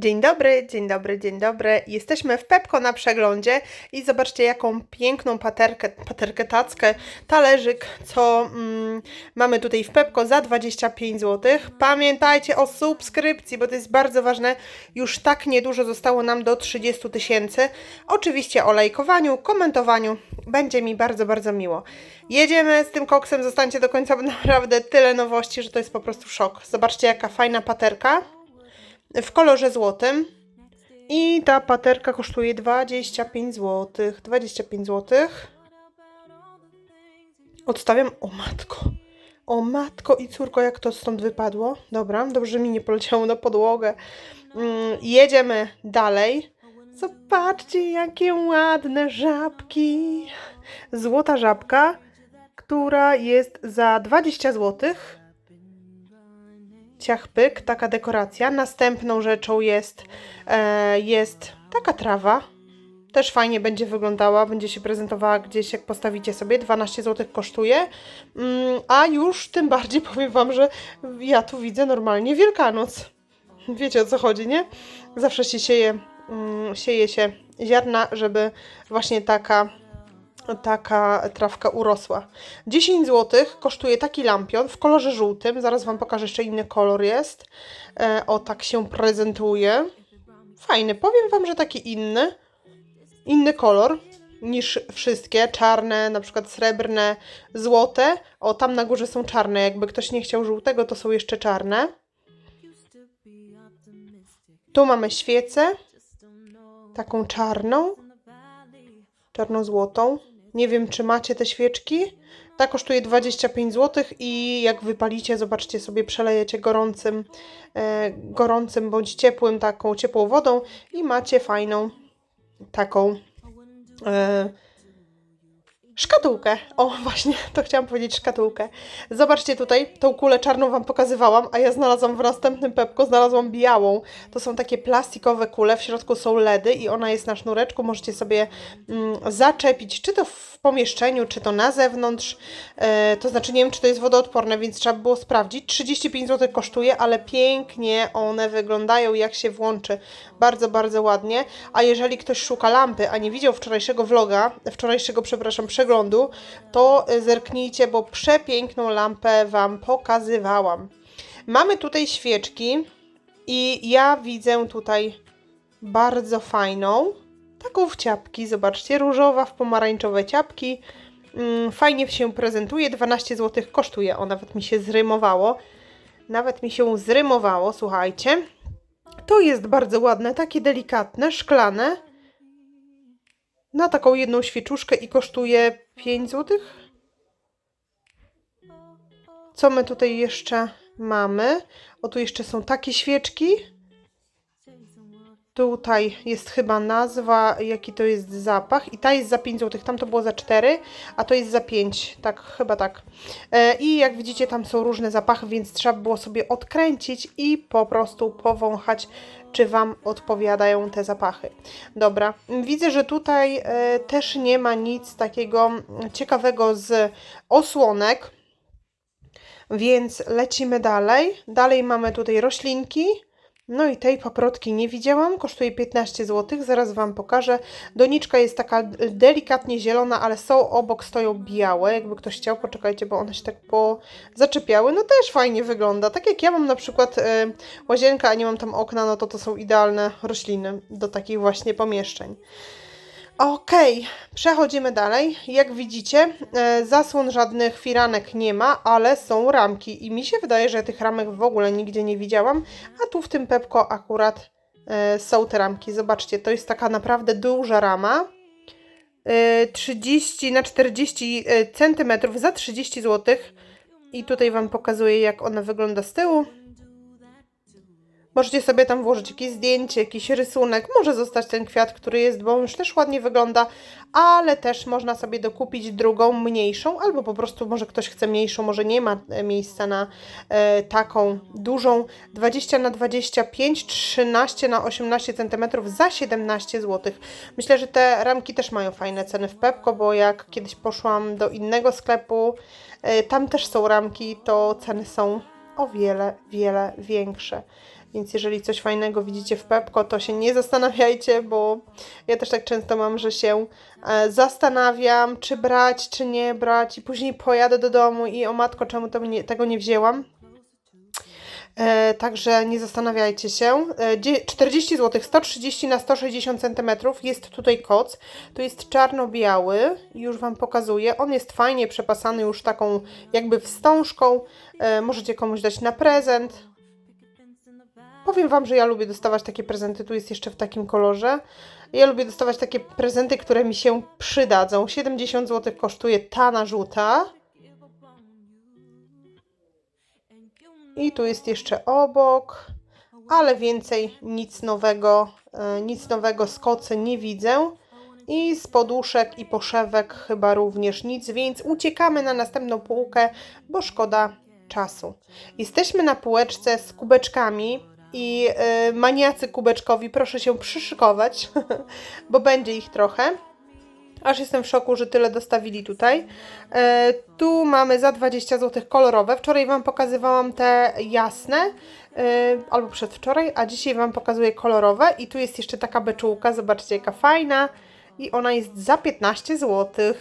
Dzień dobry, dzień dobry, dzień dobry. Jesteśmy w Pepko na przeglądzie i zobaczcie jaką piękną paterkę, paterkę tackę, talerzyk, co mm, mamy tutaj w Pepko za 25 zł. Pamiętajcie o subskrypcji, bo to jest bardzo ważne. Już tak niedużo zostało nam do 30 tysięcy. Oczywiście o lajkowaniu, komentowaniu. Będzie mi bardzo, bardzo miło. Jedziemy z tym koksem, zostańcie do końca, bo naprawdę tyle nowości, że to jest po prostu szok. Zobaczcie jaka fajna paterka w kolorze złotym. I ta paterka kosztuje 25 zł. 25 zł. Odstawiam. O matko. O matko i córko, jak to stąd wypadło. Dobra, dobrze mi nie poleciało na podłogę. Mm, jedziemy dalej. Zobaczcie, jakie ładne żabki. Złota żabka, która jest za 20 złotych ciachpyk, taka dekoracja. Następną rzeczą jest, e, jest taka trawa. Też fajnie będzie wyglądała, będzie się prezentowała gdzieś, jak postawicie sobie. 12 zł kosztuje. Mm, a już tym bardziej powiem Wam, że ja tu widzę normalnie Wielkanoc. Wiecie o co chodzi, nie? Zawsze się sieje, mm, sieje się ziarna, żeby właśnie taka taka trawka urosła. 10 zł kosztuje taki lampion w kolorze żółtym. Zaraz Wam pokażę, jeszcze inny kolor jest. E, o, tak się prezentuje. Fajny. Powiem Wam, że taki inny. Inny kolor niż wszystkie. Czarne, na przykład srebrne, złote. O, tam na górze są czarne. Jakby ktoś nie chciał żółtego, to są jeszcze czarne. Tu mamy świecę. Taką czarną. Czarno-złotą. Nie wiem, czy macie te świeczki. Ta kosztuje 25 zł i jak wypalicie, zobaczcie sobie, przelejecie gorącym, e, gorącym bądź ciepłym, taką ciepłą wodą i macie fajną taką e, szkatułkę. O, właśnie, to chciałam powiedzieć szkatułkę. Zobaczcie tutaj, tą kulę czarną Wam pokazywałam, a ja znalazłam w następnym pepku, znalazłam białą. To są takie plastikowe kule, w środku są LEDy i ona jest na sznureczku, możecie sobie mm, zaczepić, czy to w pomieszczeniu, czy to na zewnątrz. E, to znaczy, nie wiem, czy to jest wodoodporne, więc trzeba by było sprawdzić. 35 zł kosztuje, ale pięknie one wyglądają, jak się włączy. Bardzo, bardzo ładnie. A jeżeli ktoś szuka lampy, a nie widział wczorajszego vloga, wczorajszego, przepraszam, przeglądu, to zerknijcie, bo przepiękną lampę Wam pokazywałam. Mamy tutaj świeczki i ja widzę tutaj bardzo fajną, taką w ciapki, zobaczcie, różowa w pomarańczowe ciapki. Mm, Fajnie się prezentuje, 12 zł kosztuje, o nawet mi się zrymowało. Nawet mi się zrymowało, słuchajcie. To jest bardzo ładne, takie delikatne, szklane. Na taką jedną świeczuszkę i kosztuje 5 zł. Co my tutaj jeszcze mamy? O, tu jeszcze są takie świeczki. Tutaj jest chyba nazwa, jaki to jest zapach. I ta jest za 5 zł. Tam to było za 4, a to jest za 5. Tak, chyba tak. E, I jak widzicie, tam są różne zapachy, więc trzeba było sobie odkręcić i po prostu powąchać, czy Wam odpowiadają te zapachy. Dobra, widzę, że tutaj e, też nie ma nic takiego ciekawego z osłonek. Więc lecimy dalej. Dalej mamy tutaj roślinki. No i tej paprotki nie widziałam, kosztuje 15 zł, zaraz Wam pokażę. Doniczka jest taka delikatnie zielona, ale są obok, stoją białe, jakby ktoś chciał, poczekajcie, bo one się tak po zaczepiały. No też fajnie wygląda, tak jak ja mam na przykład y, łazienkę, a nie mam tam okna, no to to są idealne rośliny do takich właśnie pomieszczeń. Okej, przechodzimy dalej. Jak widzicie, e, zasłon żadnych firanek nie ma, ale są ramki i mi się wydaje, że tych ramek w ogóle nigdzie nie widziałam, a tu w tym Pepko akurat e, są te ramki. Zobaczcie, to jest taka naprawdę duża rama. E, 30 na 40 cm za 30 zł. I tutaj Wam pokazuję, jak ona wygląda z tyłu. Możecie sobie tam włożyć jakieś zdjęcie, jakiś rysunek. Może zostać ten kwiat, który jest, bo już też ładnie wygląda, ale też można sobie dokupić drugą, mniejszą, albo po prostu może ktoś chce mniejszą, może nie ma e, miejsca na e, taką dużą. 20 na 25, 13 na 18 cm za 17 zł. Myślę, że te ramki też mają fajne ceny w Pepko, bo jak kiedyś poszłam do innego sklepu, e, tam też są ramki, to ceny są o wiele, wiele większe. Więc jeżeli coś fajnego widzicie w Pepko, to się nie zastanawiajcie, bo ja też tak często mam, że się e, zastanawiam, czy brać, czy nie brać, i później pojadę do domu i o matko, czemu tego nie wzięłam. E, także nie zastanawiajcie się. E, dzie- 40 zł, 130 na 160 cm jest tutaj koc. To jest czarno-biały, już Wam pokazuję. On jest fajnie przepasany już taką jakby wstążką. E, możecie komuś dać na prezent. Powiem Wam, że ja lubię dostawać takie prezenty. Tu jest jeszcze w takim kolorze. Ja lubię dostawać takie prezenty, które mi się przydadzą. 70 zł kosztuje ta narzuta. I tu jest jeszcze obok, ale więcej nic nowego, e, nic nowego z kocy nie widzę. I z poduszek i poszewek chyba również nic, więc uciekamy na następną półkę, bo szkoda czasu. Jesteśmy na półeczce z kubeczkami i e, maniacy kubeczkowi proszę się przyszykować, bo będzie ich trochę. Aż jestem w szoku, że tyle dostawili tutaj. E, tu mamy za 20 zł kolorowe. Wczoraj Wam pokazywałam te jasne, e, albo przedwczoraj, a dzisiaj Wam pokazuję kolorowe. I tu jest jeszcze taka beczułka, zobaczcie jaka fajna. I ona jest za 15 zł.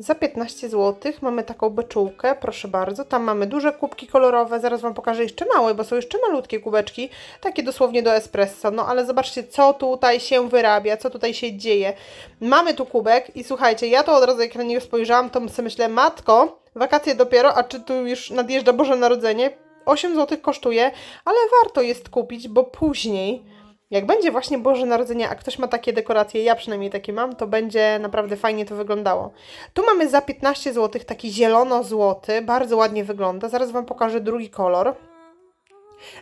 Za 15 zł mamy taką beczułkę, proszę bardzo. Tam mamy duże kubki kolorowe, zaraz Wam pokażę jeszcze małe, bo są jeszcze malutkie kubeczki, takie dosłownie do espresso. No ale zobaczcie, co tutaj się wyrabia, co tutaj się dzieje. Mamy tu kubek i słuchajcie, ja to od razu jak na niego spojrzałam, to sobie myślę, matko, wakacje dopiero, a czy tu już nadjeżdża Boże Narodzenie? 8 zł kosztuje, ale warto jest kupić, bo później jak będzie właśnie Boże Narodzenie, a ktoś ma takie dekoracje, ja przynajmniej takie mam, to będzie naprawdę fajnie to wyglądało. Tu mamy za 15 zł taki zielono-złoty, bardzo ładnie wygląda. Zaraz Wam pokażę drugi kolor.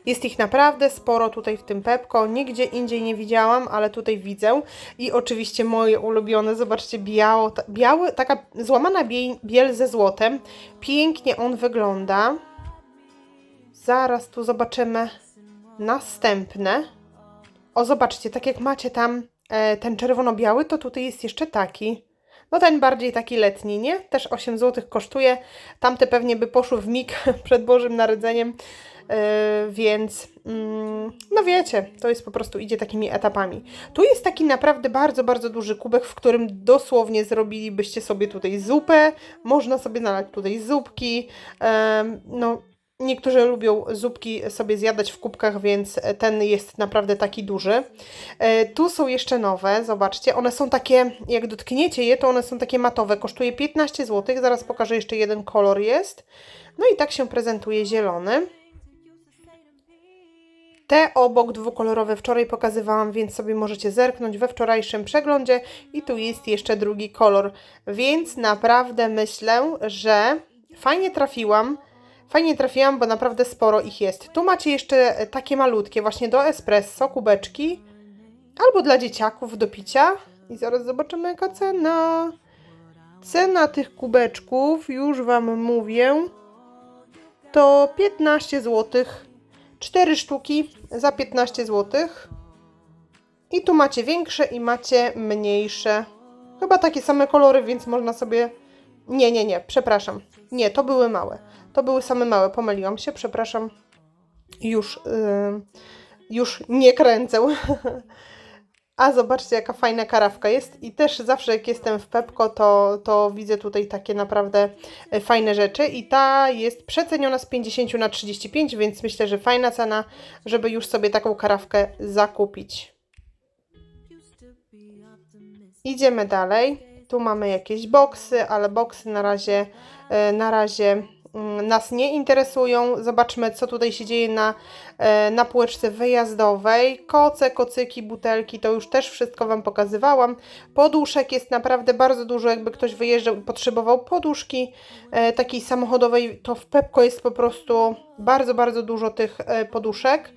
Jest ich naprawdę sporo tutaj w tym Pepko. Nigdzie indziej nie widziałam, ale tutaj widzę. I oczywiście moje ulubione, zobaczcie, biało, biały, taka złamana bie, biel ze złotem. Pięknie on wygląda. Zaraz tu zobaczymy następne. O, zobaczcie, tak jak macie tam e, ten czerwono-biały, to tutaj jest jeszcze taki. No ten bardziej taki letni, nie? Też 8 zł kosztuje. Tamte pewnie by poszły w mig przed Bożym Narodzeniem, e, więc mm, no wiecie, to jest po prostu idzie takimi etapami. Tu jest taki naprawdę bardzo, bardzo duży kubek, w którym dosłownie zrobilibyście sobie tutaj zupę. Można sobie nalać tutaj zupki. Em, no Niektórzy lubią zupki sobie zjadać w kubkach, więc ten jest naprawdę taki duży. E, tu są jeszcze nowe, zobaczcie, one są takie, jak dotkniecie je, to one są takie matowe, kosztuje 15 zł, zaraz pokażę jeszcze jeden kolor jest. No i tak się prezentuje zielony. Te obok dwukolorowe wczoraj pokazywałam, więc sobie możecie zerknąć we wczorajszym przeglądzie i tu jest jeszcze drugi kolor, więc naprawdę myślę, że fajnie trafiłam. Fajnie trafiłam, bo naprawdę sporo ich jest. Tu macie jeszcze takie malutkie, właśnie do espresso, kubeczki. Albo dla dzieciaków do picia. I zaraz zobaczymy jaka cena. Cena tych kubeczków, już Wam mówię, to 15 zł. 4 sztuki za 15 zł. I tu macie większe i macie mniejsze. Chyba takie same kolory, więc można sobie... Nie, nie, nie, przepraszam. Nie, to były małe. To były same małe, pomyliłam się, przepraszam. Już, yy, już nie kręcę. A zobaczcie, jaka fajna karawka jest. I też zawsze jak jestem w Pepko, to, to widzę tutaj takie naprawdę e, fajne rzeczy. I ta jest przeceniona z 50 na 35, więc myślę, że fajna cena, żeby już sobie taką karawkę zakupić. Idziemy dalej. Tu mamy jakieś boksy, ale boksy na razie, na razie mm, nas nie interesują. Zobaczmy, co tutaj się dzieje na, e, na półeczce wyjazdowej. Koce, kocyki, butelki, to już też wszystko Wam pokazywałam. Poduszek jest naprawdę bardzo dużo, jakby ktoś wyjeżdżał i potrzebował poduszki e, takiej samochodowej, to w Pepko jest po prostu bardzo, bardzo dużo tych e, poduszek.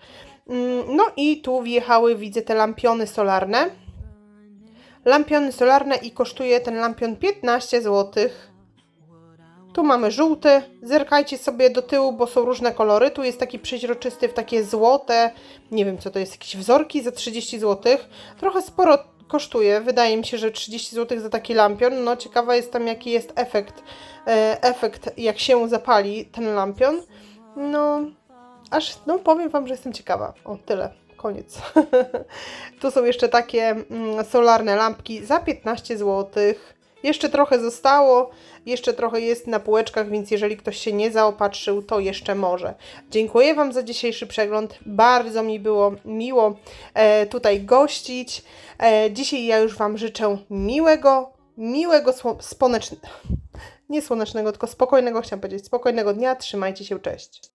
Mm, No i tu wjechały, widzę, te lampiony solarne lampiony solarne i kosztuje ten lampion 15 zł. Tu mamy żółty. Zerkajcie sobie do tyłu, bo są różne kolory. Tu jest taki przeźroczysty w takie złote. Nie wiem, co to jest. Jakieś wzorki za 30 zł. Trochę sporo kosztuje. Wydaje mi się, że 30 zł za taki lampion. No, ciekawa jestem, jaki jest efekt. E, efekt, jak się zapali ten lampion. No, aż, no powiem Wam, że jestem ciekawa. O, tyle. Koniec. tu są jeszcze takie mm, solarne lampki za 15 zł. Jeszcze trochę zostało, jeszcze trochę jest na półeczkach, więc jeżeli ktoś się nie zaopatrzył, to jeszcze może. Dziękuję Wam za dzisiejszy przegląd. Bardzo mi było miło e, tutaj gościć. E, dzisiaj ja już Wam życzę miłego, miłego, słonecznego, nie słonecznego, tylko spokojnego, chciałam powiedzieć, spokojnego dnia. Trzymajcie się, cześć.